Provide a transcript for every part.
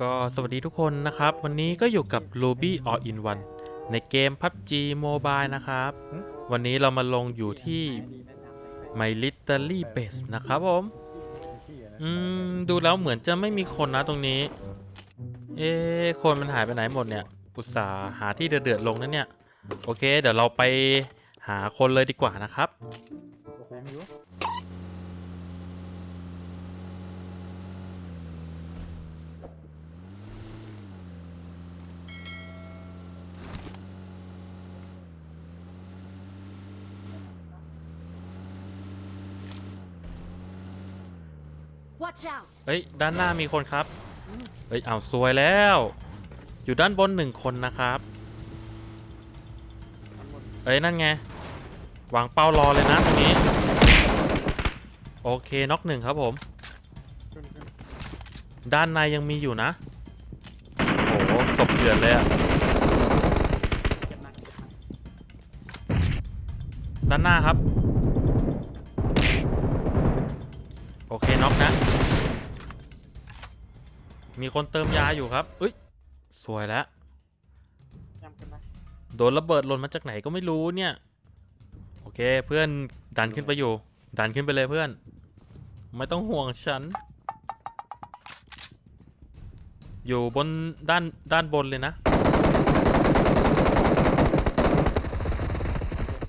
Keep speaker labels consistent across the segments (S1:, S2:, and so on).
S1: ก็สวัสดีทุกคนนะครับ วันนี้ก็อยู่กับ Ruby All in One ในเกม PUBG Mobile นะครับ วันนี้เรามาลงอยู่ที่ My Literally Base นะครับผม อืม ดูแล้วเหมือนจะไม่มีคนนะตรงนี้ เอ๊คนมันหายไปไหนหมดเนี่ยอุตส่าห์หาที่เดือดๆลงนะเนี่ย โอเค เดี๋ยวเราไปหาคนเลยดีกว่านะครับ
S2: โอ้โหมีวะ
S3: Watch out!
S1: เอ้ยด้านหน้ามีคนครับเอ้ยเอาวซวยแล้ว อยู่ด้านบนหนึ่งคนนะครับ เอ้ยนั่นไงวางเป้ารอเลยนะตรงนี้ โอเคน็อกหนึ่งครับผม ด้านในยังมีอยู่นะ โอ้โหศพเดือดเลยอะด้านหน้าครับ อเคน็อกนะ มีคนเติมยาอยู่ครับเอ้ยสวยแล้ว
S2: ย้ำกันนะ
S1: โดนระเบิดหล่นมาจากไหนก็ไม่รู้เนี่ย โอเคเพื่อนดันขึ้นไปอยู่ ดันขึ้นไปเลยเพื่อน ไม่ต้องห่วงฉัน อยู่บนด้านด้านบนเลยนะ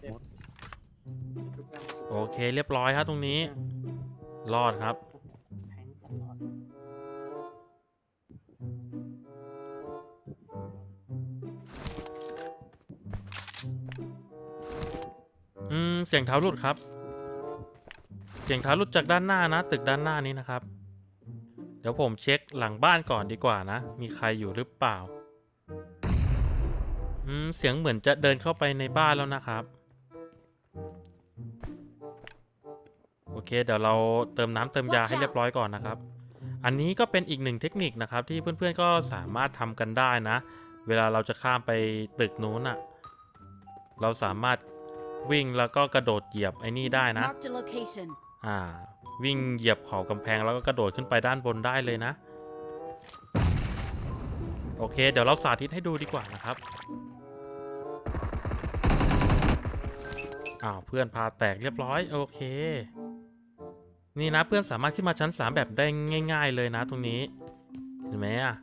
S2: เจ็บชุบกัน
S1: โอเคเรียบร้อยครับตรงนี้ รอดครับ
S2: แทงตลอด
S1: อืม เสียงเท้าหลุดครับ เสียงเท้าหลุดจากด้านหน้านะ ตึกด้านหน้านี้นะครับ เดี๋ยวผมเช็คหลังบ้านก่อนดีกว่านะ มีใครอยู่หรือเปล่า อืม เสียงเหมือนจะเดินเข้าไปในบ้านแล้วนะครับ เคเดี๋ยวเราเติมน้ำเติมยาให้เรียบร้อยก่อนนะครับ อันนี้ก็เป็นอีกหนึ่งเทคนิคนะครับ ที่เพื่อนๆก็สามารถทำกันได้นะ เวลาเราจะข้ามไปตึกนู้นอะเราสามารถวิ่งแล้วก็กระโดดเหยียบไอ้นี่ได้นะ
S3: Marked a location.
S1: อ่า วิ่งเหยียบขอบกำแพงแล้วก็กระโดดขึ้นไปด้านบนได้เลยนะ โอเค เดี๋ยวเราสาธิตให้ดูดีกว่านะครับอ้าวเพื่อนพาแตกเรียบร้อย โอเค นี่นะเพื่อนสามารถขึ้นมาชั้น 3 แบบได้ง่าย ๆ เลยนะตรงนี้ เห็นไหมอะ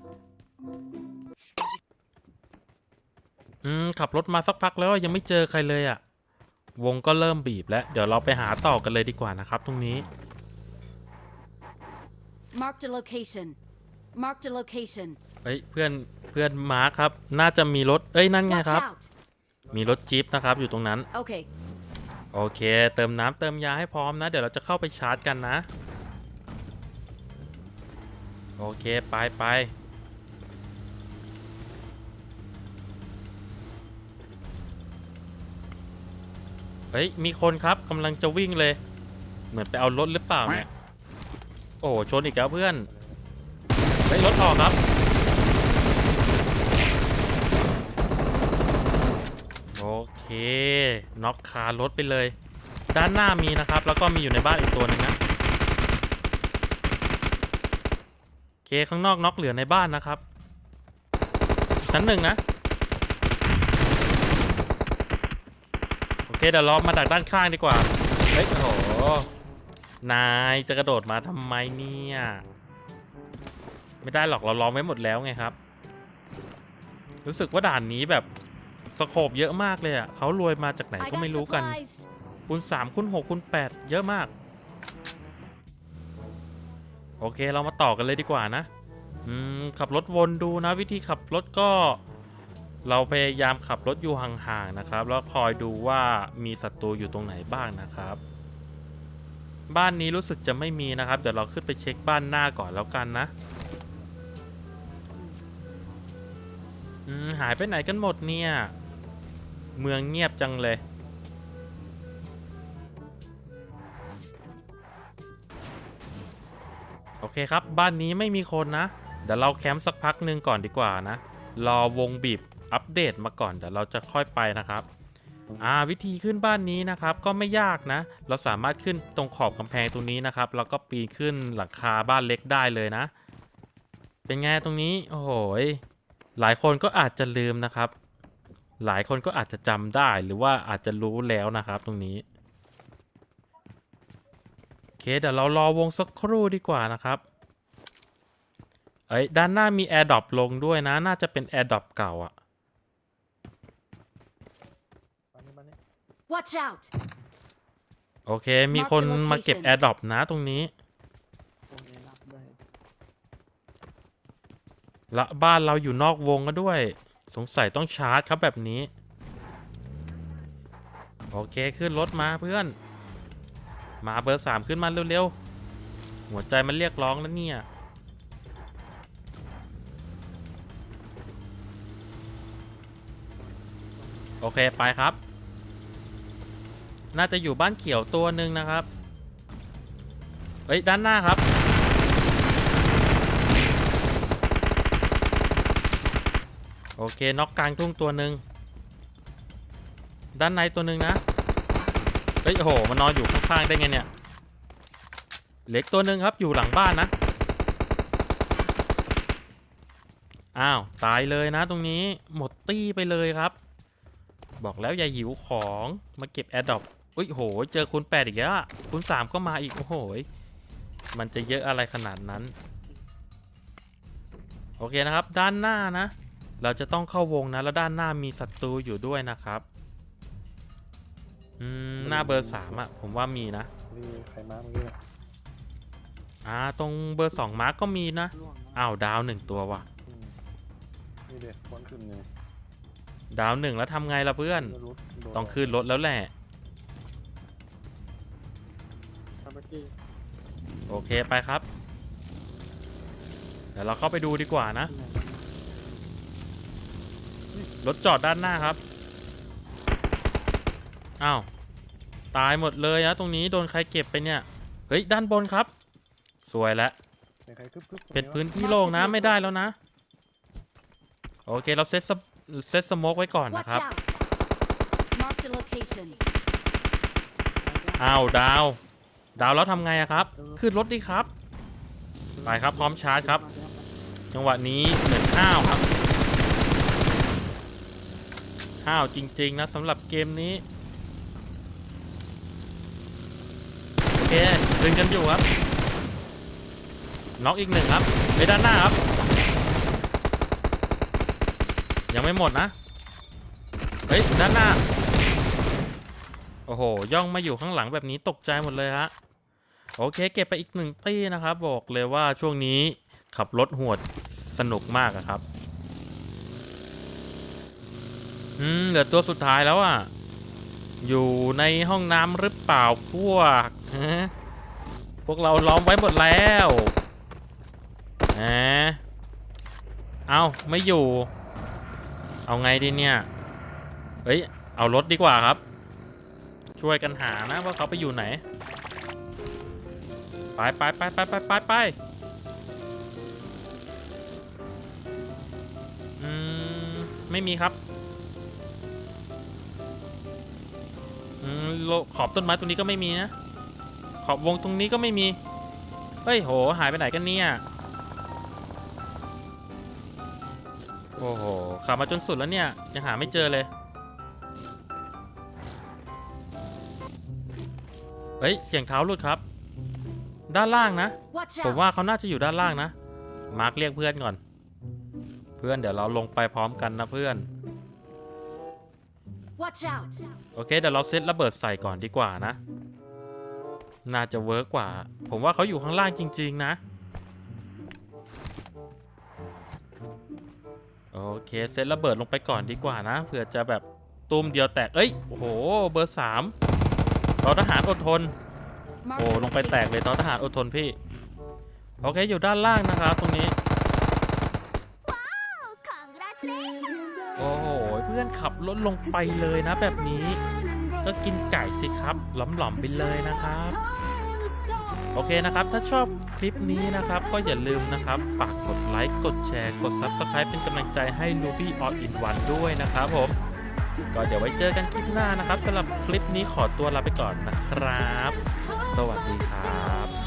S1: อืมขับรถมาสักพักแล้วยังไม่เจอใครเลยอะ วงก็เริ่มบีบแล้ว เดี๋ยวเราไปหาต่อกันเลยดีกว่านะครับตรงนี้
S3: Marked a location. Marked a location.
S1: เอ้ยเพื่อนเพื่อนมาร์คครับ น่าจะมีรถ เอ้ยนั่นไง
S3: Watch
S1: ครับ
S3: out!
S1: มีรถจี๊ปนะครับอยู่ตรงนั้น
S3: Okay.
S1: โอเค เติมน้ำเติมยาให้พร้อมนะ เดี๋ยวเราจะเข้าไปชาร์จกันนะ โอเค ไปไปเฮ้ย มีคนครับกำลังจะวิ่งเลย เหมือนไปเอารถหรือเปล่าเนี่ย โอ้ชนอีกแล้วเพื่อนเฮ้ยรถออกครับ โอเคน็อกคารถไปเลย ด้านหน้ามีนะครับ แล้วก็มีอยู่ในบ้านอีกตัวหนึงนะโอเคข้างนอกน็อกเหลือในบ้านนะครับ ชั้นหนึ่งนะโอเคเดี๋ยวเรามาดักด้านข้างดีกว่าเฮ้ยโอ้โหนายจะกระโดดมาทำไมเนี่ยไม่ได้หรอกเราล้อมไว้หมดแล้วไงครับ รู้สึกว่าด่านนี้แบบ สโคบเยอะมากเลยอะเขารวยมาจากไหน
S3: I
S1: ก็
S3: got
S1: ไม่รู้กัน
S3: supplies.
S1: คูณ3คูณ6คูณ8เยอะมาก โอเคเรามาต่อกันเลยดีกว่านะอืมขับรถวนดูนะ วิธีขับรถก็ เราพยายามขับรถอยู่ห่างๆนะครับ แล้วคอยดูว่ามีศัตรูอยู่ตรงไหนบ้างนะครับ บ้านนี้รู้สึกจะไม่มีนะครับ เดี๋ยวเราขึ้นไปเช็คบ้านหน้าก่อนแล้วกันนะอืมหายไปไหนกันหมดเนี่ย เมืองเงียบจังเลย โอเคครับ บ้านนี้ไม่มีคนนะ เดี๋ยวเราแคมป์สักพักหนึ่งก่อนดีกว่านะ รอวงบีบอัปเดตมาก่อน เดี๋ยวเราจะค่อยไปนะครับอ่าวิธีขึ้นบ้านนี้นะครับก็ไม่ยากนะ เราสามารถขึ้นตรงขอบกำแพงตรงนี้นะครับ แล้วก็ปีนขึ้นหลังคาบ้านเล็กได้เลยนะ เป็นไงตรงนี้ โอ้โหยหลายคนก็อาจจะลืมนะครับ หลายคนก็อาจจะจำได้หรือว่าอาจจะรู้แล้วนะครับตรงนี้โอเคเดี๋ยวเรารอวงสักครู่ดีกว่านะครับเอ้ยด้านหน้ามี Air d r o p ลงด้วยนะ น่าจะเป็น Air d r o p เก่าอะ
S4: บ้านนี้บ้านนี้
S3: Watch out!
S1: โอเค มีคนมาเก็บ Air d r o p นะตรงนี้
S2: วงเอรับด้วย
S1: และบ้านเราอยู่นอกวงก็ด้วย สงสัยต้องชาร์จครับแบบนี้ โอเคขึ้นรถมาเพื่อน มาเบอร์สามขึ้นมาเร็วๆ หัวใจมันเรียกร้องแล้วเนี่ย โอเคไปครับ น่าจะอยู่บ้านเขียวตัวหนึ่งนะครับ เฮ้ย ด้านหน้าครับ โอ เคน็อกกลางทุ่งตัวหนึ่งด้านในตัวหนึ่งนะเฮ้ยโอ้โหมันนอนอยู่ข้างๆได้ไงเนี่ยเหล็กตัวหนึ่งครับอยู่หลังบ้านนะอ้าวตายเลยนะตรงนี้หมดตี้ไปเลยครับ บอกแล้วอย่าหิวของมาเก็บแอดดอปอุ้ยโหเจอคูณแปดอีกแล้วคูณสามก็มาอีกโอ้โหมันจะเยอะอะไรขนาดนั้น โอเคนะครับ ด้านหน้านะ เราจะต้องเข้าวงนะ แล้วด้านหน้ามีศัตรูอยู่ด้วยนะครับ อืม หน้าเบอร์สามอะผมว่ามีนะ
S4: รีใครมาเมื่อกี้เนี่ย
S1: อ่า ตรงเบอร์สองมาร์กก็มีนะ
S2: ล่วงนะ
S1: อ้าว ดาวหนึ่งตัวว่ะ
S4: อืมนี่เด็กคนขึ้นเลย
S1: ดาวหนึ่งแล้วทำไงล่ะเพื่อน
S4: ไม่รู้โดน
S1: ต้องขึ้นรถแล้วแหละ
S2: ครับเมื่อกี้
S1: โอเคไปครับ เดี๋ยวเราเข้าไปดูดีกว่านะ
S2: ที่ไหน
S1: รถจอดด้านหน้าครับ อ้าว ตายหมดเลยนะตรงนี้โดนใครเก็บไปเนี่ย เฮ้ย ด้านบนครับ สวยแล้ว
S4: มีใครกึ๊บกึ๊บ
S1: เป็นพื้นที่โล่งนะไม่ได้แล้วนะ โอเคเราเซตสมเซตสโมกไว้ก่อน
S3: Watch
S1: นะครับ
S3: out! Marked a location.
S1: อ้าว ดาว ดาวแล้วทำไงอะครับ ขึ้นรถดิครับ ไปครับพร้อมชาร์จครับ จังหวะนี้เหมือนห้าวครับ ห้าวจริง ๆ นะสำหรับเกมนี้ โอเคดึงกันอยู่ครับน็อกอีกหนึ่งครับไปด้านหน้าครับ ยังไม่หมดนะ เฮ้ย ด้านหน้า โอ้โห ย่องมาอยู่ข้างหลังแบบนี้ตกใจหมดเลยฮะโอเค เก็บไปอีกหนึ่งตี้นะครับ บอกเลยว่าช่วงนี้ขับรถหวดสนุกมากครับ อืมเหลือตัวสุดท้ายแล้วอะอยู่ในห้องน้ำหรือเปล่าพวกฮะพวกเราล้อมไว้หมดแล้วแหมเอาไม่อยู่ เอาไงดีเนี่ย เฮ้ย เอารถดีกว่าครับ ช่วยกันหานะว่าเขาไปอยู่ไหน ไปไปไปไปไปไปไปอืม ไม่มีครับ อืมโลขอบต้นไม้ตรงนี้ก็ไม่มีนะ ขอบวงตรงนี้ก็ไม่มี เฮ้ยโห หายไปไหนกันเนี่ย โอ้โหขับมาจนสุดแล้วเนี่ย ยังหาไม่เจอเลย เฮ้ย เสียงเท้าหลุดครับ ด้านล่างนะ
S3: Watch
S1: ผม
S3: out!
S1: ว่าเขาน่าจะอยู่ด้านล่างนะ มาร์คเรียกเพื่อนก่อน เพื่อนเดี๋ยวเราลงไปพร้อมกันนะเพื่อน
S3: Watch out!
S1: โอเคเดี๋ยวเราเซตระเบิดใส่ก่อนดีกว่านะ น่าจะเวิร์กกว่า ผมว่าเขาอยู่ข้างล่างจริง ๆ นะ โอเคเซตระเบิดลงไปก่อนดีกว่านะเผื่อจะแบบตุ้มเดียวแตก เอ้ย โอ้โห เบอร์สามต่อทหารอดทน
S3: Marked
S1: โอ้
S3: a
S1: ลงไปแตก
S3: location.
S1: เลยต่อทหารอดทนพี่ โอเค อยู่ด้านล่างนะครับตรงนี้ โอ้โหเพื่อนขับรถลงไปเลยนะแบบนี้ ก็กินไก่สิครับหลอมๆไปเลยนะครับ โอเคนะครับ ถ้าชอบคลิปนี้นะครับ ก็อย่าลืมนะครับ ฝากกดไลค์ กดแชร์ กด Subscribe เป็นกำลังใจให้ Ruby All in One ด้วยนะครับผม ก็เดี๋ยวไว้เจอกันคลิปหน้านะครับสำหรับคลิปนี้ขอตัวลาไปก่อนนะครับ สวัสดีครับ